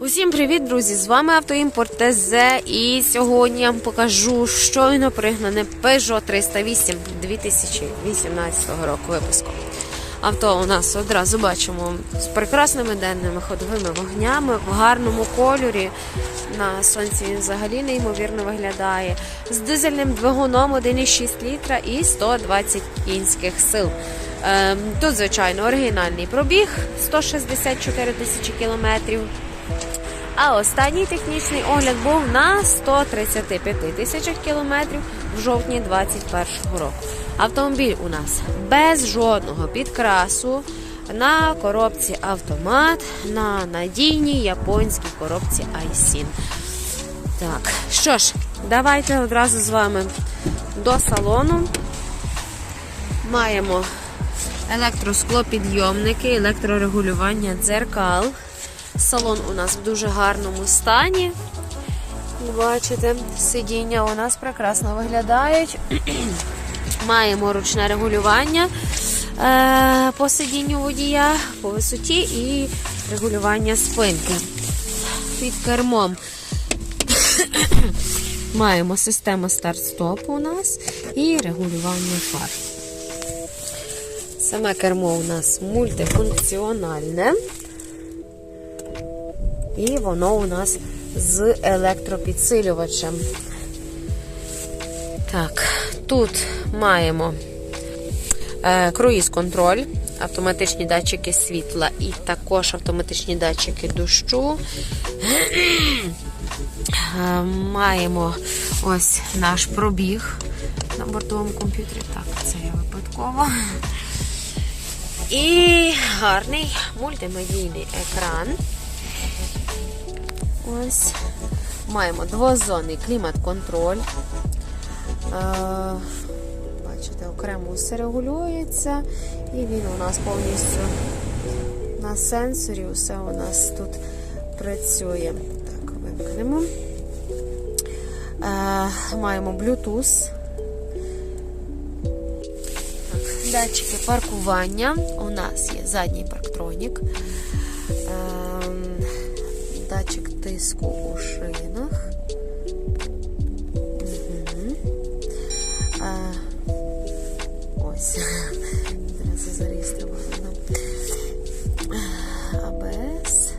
Усім привіт, друзі! З вами Автоімпорт ТЗ і сьогодні я вам покажу щойно пригнане Peugeot 308 2018 року випуску. Авто у нас одразу бачимо з прекрасними денними ходовими вогнями в гарному кольорі. На сонці він взагалі неймовірно виглядає. З дизельним двигуном 1,6 літра і 120 кінських сил. Ем, Тут, звичайно, оригінальний пробіг 164 тисячі кілометрів. А останній технічний огляд був на 135 тисячах кілометрів в жовтні 2021 року. Автомобіль у нас без жодного підкрасу на коробці автомат на надійній японській коробці iSIN. Так, що ж, давайте одразу з вами до салону. Маємо електросклопідйомники, електрорегулювання дзеркал. Салон у нас в дуже гарному стані. Бачите, сидіння у нас прекрасно виглядають. Маємо ручне регулювання е, по сидінню водія, по висоті і регулювання спинки. Під кермом маємо систему старт-стоп у нас і регулювання фар. Саме кермо у нас мультифункціональне. І воно у нас з електропідсилювачем. Так, тут маємо е, круїз-контроль, автоматичні датчики світла і також автоматичні датчики дощу. Е, маємо ось наш пробіг на бортовому комп'ютері. Так, це я випадково. І гарний мультимедійний екран. Ось. Маємо двозонний клімат-контроль. Е, бачите, окремо все регулюється. І він у нас повністю на сенсорі. Усе у нас тут працює. Так, вимкнемо. Е, маємо Bluetooth. Датчики паркування. У нас є задній парктронік. Тиску у шинах. Угу. А, ось. Зараз. АБС.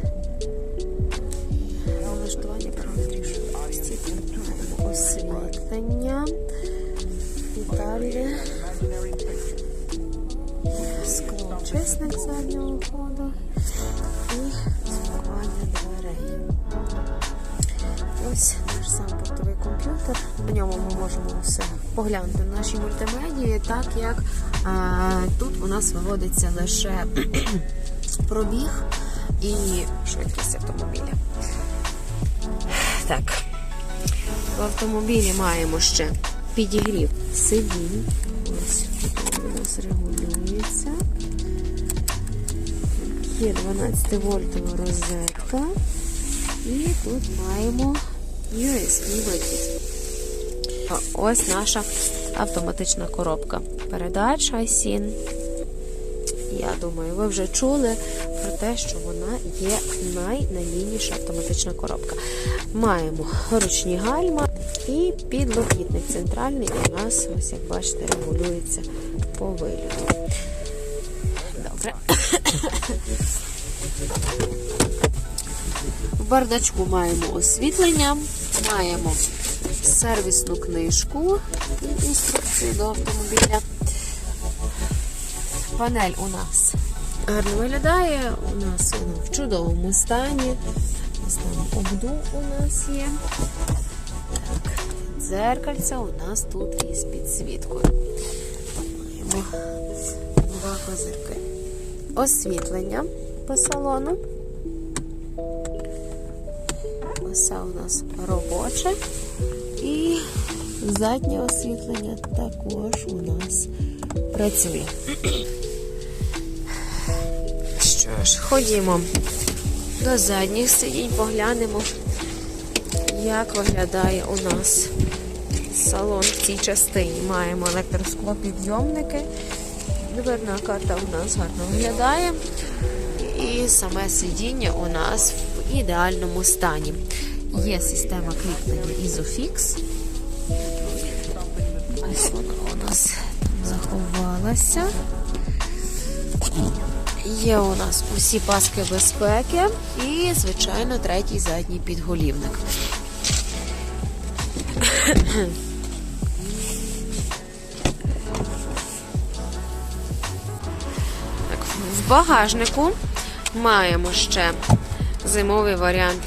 Налаштування параметрів швидкості. Маємо освітлення. Деталі. Склочисник заднього ходу і спакування дверей. Ось наш сам бортовий комп'ютер. На ньому ми можемо все поглянути в нашій мультимедії, так як а, тут у нас виводиться лише пробіг і швидкість автомобіля. Так, в автомобілі маємо ще підігрів сидінь. Ось тут у нас регулюється. Є 12 вольтова розетка. І тут маємо USB вихід. Ось наша автоматична коробка передач iSIN. Я думаю, ви вже чули про те, що вона є найнадійніша автоматична коробка. Маємо ручні гальма і підлокітник центральний у нас, ось як бачите, регулюється по вигляду. В бардачку маємо освітлення, маємо сервісну книжку і інструкцію до автомобіля. Панель у нас гарно виглядає, у нас вона в чудовому стані. Обдув у нас є. Так, дзеркальце у нас тут із підсвіткою. Освітлення по салону. Оце у нас робоче. І заднє освітлення також у нас працює. Що ж, ходімо до задніх сидінь, поглянемо, як виглядає у нас салон в цій частині. Маємо електросклопідйомники. Дверна карта у нас гарно виглядає. І саме сидіння у нас в ідеальному стані. Є система кріплення Isofix. Ось вона у нас заховалася. Є у нас усі паски безпеки і, звичайно, третій задній підголівник. В багажнику маємо ще зимовий варіант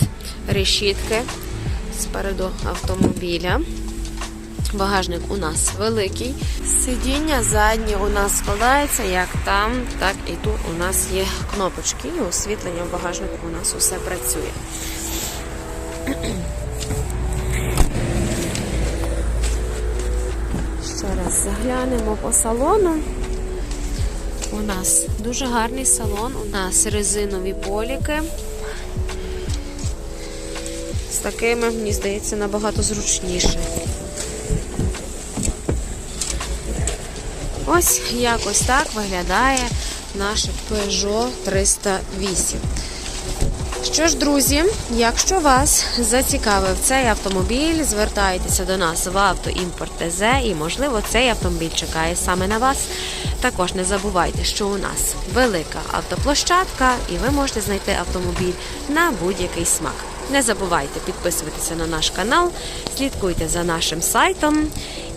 решітки спереду автомобіля. Багажник у нас великий. Сидіння заднє у нас складається як там, так і тут у нас є кнопочки. І освітлення в багажнику у нас усе працює. Ще раз заглянемо по салону. У нас дуже гарний салон, у нас резинові поліки. З такими, мені здається, набагато зручніше. Ось якось так виглядає наше Peugeot 308. Що ж, друзі, якщо вас зацікавив цей автомобіль, звертайтеся до нас в Автоімпорт ТЗ і, можливо, цей автомобіль чекає саме на вас. Також не забувайте, що у нас велика автоплощадка, і ви можете знайти автомобіль на будь-який смак. Не забувайте підписуватися на наш канал, слідкуйте за нашим сайтом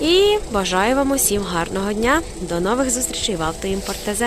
і бажаю вам усім гарного дня. До нових зустрічей в Автоімпорт ТЗ.